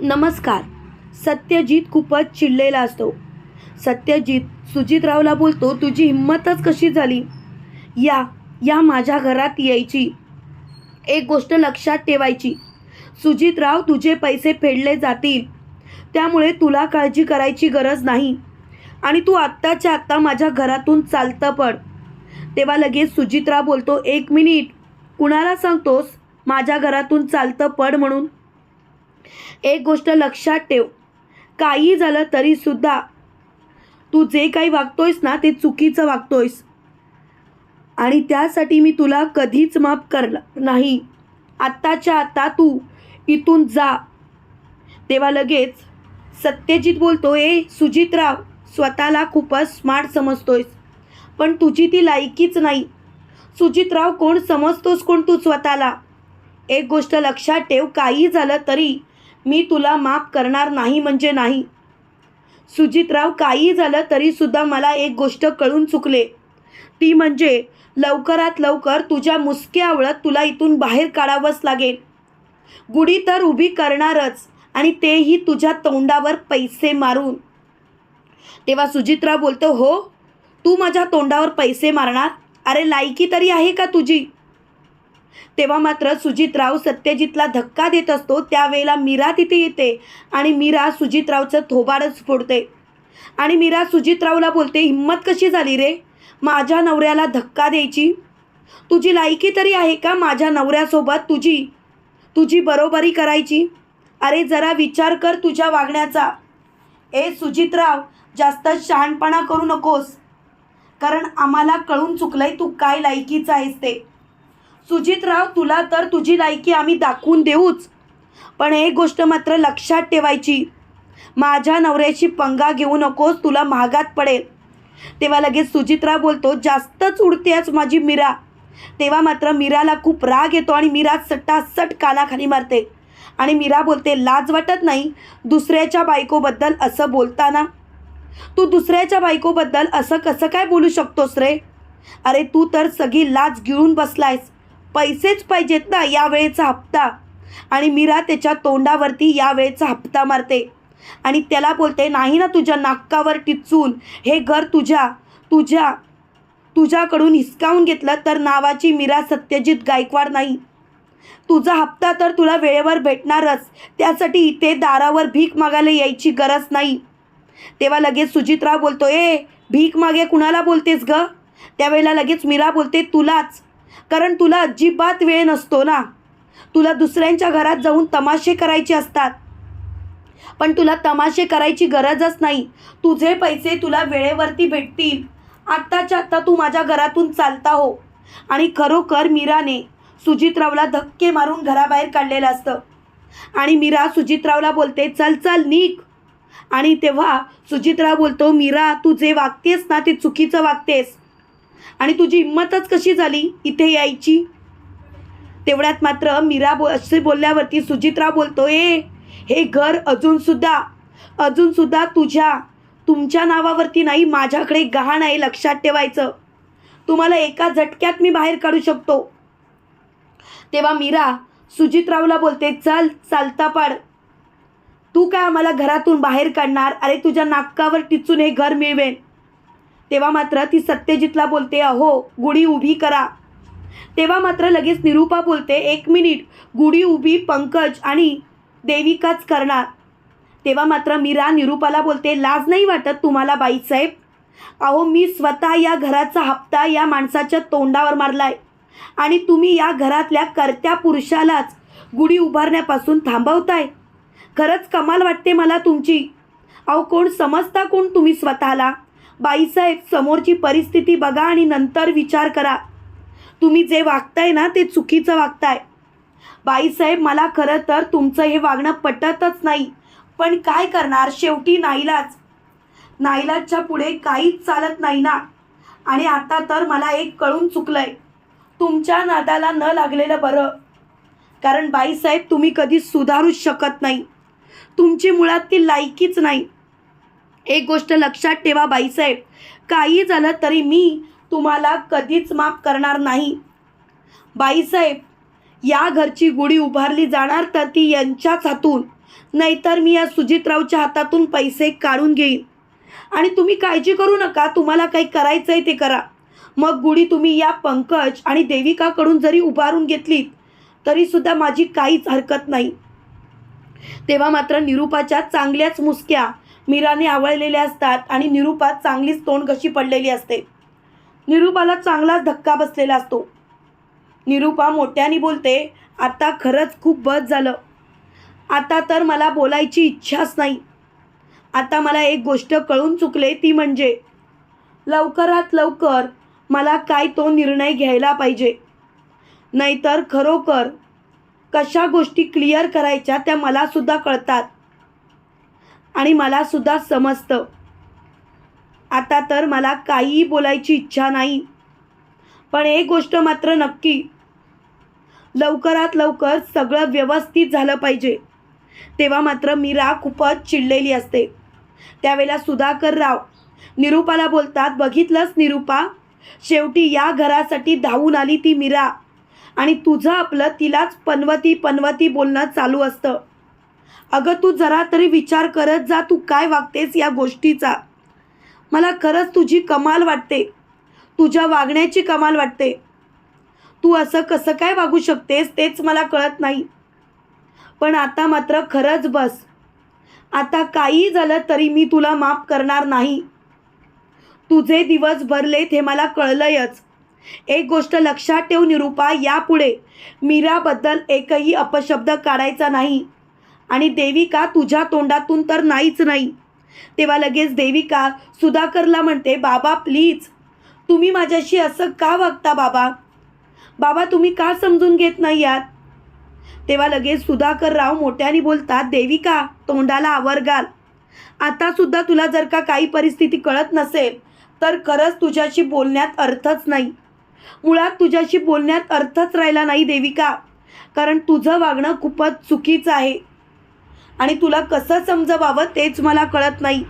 नमस्कार. सत्यजित खूपच चिडलेला असतो. सत्यजित सुजितरावला बोलतो तुझी हिंमतच कशी झाली? या या माझ्या घरात यायची. एक गोष्ट लक्षात ठेवायची. सुजितराव तुझे पैसे फेडले जातील. त्यामुळे तुला काळजी करायची गरज नाही. आणि तू आत्ताच्या आत्ता माझ्या घरातून चालतं पड. तेव्हा लगेच सुजितराव बोलतो एक मिनिट. कुणाला सांगतोस? माझ्या घरातून चालतं पड म्हणून. एक गोष्ट लक्षात ठेव. काही झालं तरीसुद्धा तू जे काही वागतोयस ना ते चुकीचं वागतोयस. आणि त्यासाठी मी तुला कधीच माफ करणार नाही. आत्ताच्या आत्ता तू इथून जा. तेव्हा लगेच सत्यजित बोलतो ए सुजितराव स्वतःला खूपच स्मार्ट समजतोयस. पण तुझी ती लायकीच नाही. सुजितराव कोण समजतोस कोण तू स्वतःला? एक गोष्ट लक्षात ठेव काही झालं तरी मी तुला माफ करणार नाही म्हणजे नाही. सुजितराव काही झालं तरीसुद्धा मला एक गोष्ट कळून चुकले. ती म्हणजे लवकरात लवकर तुझ्या मुसक्यावळत तुला इथून बाहेर काढावंच लागेल. गुढी तर उभी करणारच आणि तेही तुझ्या तोंडावर पैसे मारून. तेव्हा सुजितराव बोलतो हो तू माझ्या तोंडावर पैसे मारणार? अरे लायकी तरी आहे का तुझी? तेव्हा मात्र सुजितराव सत्यजितला धक्का देत असतो. त्यावेळेला मीरा तिथे येते आणि मीरा सुजितरावचं थोबाडच फोडते. आणि मीरा सुजितरावला बोलते हिंमत कशी झाली रे? माझ्या नवऱ्याला धक्का द्यायची? तुझी लायकी तरी आहे का माझ्या नवऱ्यासोबत तुझी? तुझी बरोबरी करायची? अरे जरा विचार कर तुझ्या वागण्याचा. ए सुजितराव जास्त शहाणपणा करू नकोस. कारण आम्हाला कळून चुकलंय तू काय लायकीचं आहेस ते. सुजितराव तुला तर तुझी लायकी आम्ही दाखवून देऊच. पण एक गोष्ट मात्र लक्षात ठेवायची. माझ्या नवऱ्याची पंगा घेऊ नकोस तुला महागात पडेल. तेव्हा लगेच सुजितराव बोलतो जास्तच उडतेच माझी मीरा. तेव्हा मात्र मीराला खूप राग येतो आणि मीरा सटासट कानाखाली मारते. आणि मीरा बोलते लाज वाटत नाही दुसऱ्याच्या बायकोबद्दल असं बोलताना? तू दुसऱ्याच्या बायकोबद्दल असं कसं काय बोलू शकतोस रे? अरे तू तर सगळी लाज गिळून बसलायस. पैसेच पाहिजेत ना या वेळेचा हप्ता. आणि मीरा त्याच्या तोंडावरती या वेळेचा हप्ता मारते. आणि त्याला बोलते नाही ना तुझ्या नाकावर टिचून हे घर तुझ्या तुझ्या तुझ्याकडून हिसकावून घेतलं तर नावाची मीरा सत्यजित गायकवाड नाही. तुझा हप्ता तर तुला वेळेवर भेटणारच. त्यासाठी इथे दारावर भीक मागायला यायची गरज नाही. तेव्हा लगेच सुजितराव बोलतो ए भीक मागे कुणाला बोलतेस ग? त्यावेळेला लगेच मीरा बोलते तुलाच. कारण तुला अजिबात वेळ नसतो ना. तुला दुसऱ्यांच्या घरात जाऊन तमाशे करायचे असतात. पण तुला तमाशे करायची गरजच नाही. तुझे पैसे तुला वेळेवरती भेटतील. आत्ताच्या आत्ता तू माझ्या घरातून चालता हो. आणि खरोखर मीराने सुजितरावला धक्के मारून घराबाहेर काढलेलं असतं. आणि मीरा सुजितरावला बोलते चल चल निक आणि तेव्हा सुजितराव बोलतो मीरा तू जे वागतेस ना ते चुकीचं वागतेस. आणि तुझी हिंमतच कशी झाली इथे यायची? तेवढ्यात मात्र मीरा बो असे बोलल्यावरती सुजितराव बोलतो ए हे घर अजूनसुद्धा अजूनसुद्धा तुझ्या तुमच्या नावावरती नाही माझ्याकडे गहाण आहे लक्षात ठेवायचं. तुम्हाला एका झटक्यात मी बाहेर काढू शकतो. तेव्हा मीरा सुजितरावला बोलते चल चालता पाड. तू काय आम्हाला घरातून बाहेर काढणार? अरे तुझ्या नाकावर टिचून हे घर मिळवेन. तेव्हा मात्र ती सत्यजितला बोलते अहो गुढी उभी करा. तेव्हा मात्र लगेच निरूपा बोलते एक मिनिट गुढी उभी पंकज आणि देविकाच करणार. तेव्हा मात्र मीरा निरूपाला बोलते लाज नाही वाटत तुम्हाला बाईसाहेब? अहो मी स्वतः या घराचा हप्ता या माणसाच्या तोंडावर मारलाय आणि तुम्ही या घरातल्या कर्त्या पुरुषालाच गुढी उभारण्यापासून थांबवताय. खरंच कमाल वाटते मला तुमची. अहो कोण समजता कोण तुम्ही स्वतःला? बाईसाहेब समोरची परिस्थिती बघा आणि नंतर विचार करा. तुम्ही जे वागताय ना ते चुकीचं वागताय. बाईसाहेब मला खरं तर तुमचं हे वागणं पटतच नाही. पण काय करणार? शेवटी नाईलाज. नाईलाजच्या पुढे काहीच चालत नाही ना. आणि आता तर मला एक कळून चुकलंय. तुमच्या नादाला न लागलेलं बरं. कारण बाईसाहेब तुम्ही कधी सुधारूच शकत नाही. तुमची मुळात ती लायकीच नाही. एक गोष्ट लक्षात ठेवा बाईसाहेब. काही झालं तरी मी तुम्हाला कधीच माफ करणार नाही. बाईसाहेब या घरची गुढी उभारली जाणार तर ती यांच्याच हातून. नाहीतर मी या सुजितरावच्या हातातून पैसे काढून घेईन. आणि तुम्ही काळजी करू नका तुम्हाला काही करायचं आहे ते करा. मग गुढी तुम्ही या पंकज आणि देविकाकडून जरी उभारून घेतलीत तरीसुद्धा माझी काहीच हरकत नाही. तेव्हा मात्र निरूपाच्या चांगल्याच मुसक्या मीराने आवळलेले असतात आणि निरूपात चांगलीच तोंड कशी पडलेली असते. निरूपाला चांगलाच धक्का बसलेला असतो. निरूपा मोठ्याने बोलते आता खरंच खूप बस झालं. आता तर मला बोलायची इच्छाच नाही. आता मला एक गोष्ट कळून चुकले ती म्हणजे लवकरात लवकर मला काय तो निर्णय घ्यायला पाहिजे. नाहीतर खरोखर कशा गोष्टी क्लिअर करायच्या त्या मलासुद्धा कळतात. आणि मलासुद्धा समजतं. आता तर मला काहीही बोलायची इच्छा नाही. पण एक गोष्ट मात्र नक्की. लवकरात लवकर सगळं व्यवस्थित झालं पाहिजे. तेव्हा मात्र मीरा खूपच चिडलेली असते. त्यावेळेला सुधाकर राव निरूपाला बोलतात बघितलंच निरूपा? शेवटी या घरासाठी धावून आली ती मीरा. आणि तुझं आपलं तिलाच पनवती पनवती बोलणं चालू असतं. अगं तू जरा तरी विचार करत जा तू काय वागतेस या गोष्टीचा. मला खरंच तुझी कमाल वाटते. तुझ्या वागण्याची कमाल वाटते. तू असं कसं काय वागू शकतेस तेच मला कळत नाही. पण आता मात्र खरंच बस. आता काही झालं तरी मी तुला माफ करणार नाही. तुझे दिवस भरलेत हे मला कळलंयच. एक गोष्ट लक्षात ठेव निरूपा यापुढे मीराबद्दल एकही अपशब्द काढायचा नाही. आणि देविका तुझ्या तोंडातून तर नाहीच नाही. तेव्हा लगेच देविका सुधाकरला म्हणते बाबा प्लीज तुम्ही माझ्याशी असं का वागता बाबा? बाबा तुम्ही का समजून घेत नाही यात तेव्हा लगेच सुधाकर राव मोठ्याने बोलतात देविका तोंडाला आवर घाल. आतासुद्धा तुला जर का काही परिस्थिती कळत नसेल तर खरंच तुझ्याशी बोलण्यात अर्थच नाही. मुळात तुझ्याशी बोलण्यात अर्थच राहिला नाही देविका. कारण तुझं वागणं खूपच चुकीचं आहे. आणि तुला कसं समजवावं तेच मला कळत नाही.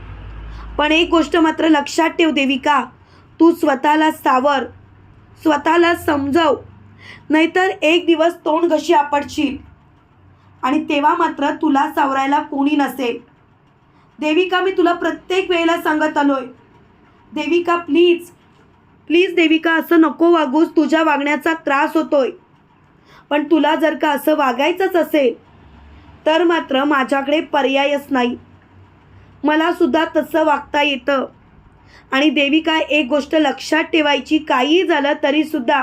पण एक गोष्ट मात्र लक्षात ठेव देविका तू स्वतःला सावर स्वतःला समजव नाहीतर एक दिवस तोंड घशी आपटशील. आणि तेव्हा मात्र तुला सावरायला कोणी नसेल. देविका मी तुला प्रत्येक वेळेला सांगत आलोय. देविका प्लीज प्लीज देविका असं नको वागूस तुझ्या वागण्याचा त्रास होतोय. पण तुला जर का असं वागायचंच असेल तर मात्र माझ्याकडे पर्यायच नाही. मलासुद्धा तसं वागता येतं. आणि देविका एक गोष्ट लक्षात ठेवायची काही झालं तरीसुद्धा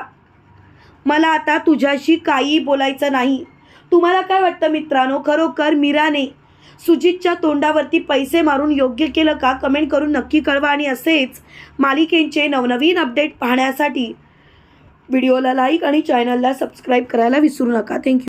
मला आता तुझ्याशी काही बोलायचं नाही. तुम्हाला काय वाटतं मित्रांनो? खरोखर मीराने सुजितच्या तोंडावरती पैसे मारून योग्य केलं का? कमेंट करून नक्की कळवा. आणि असेच मालिकेंचे नवनवीन अपडेट पाहण्यासाठी व्हिडिओला लाईक आणि चॅनलला सबस्क्राईब करायला विसरू नका. थँक्यू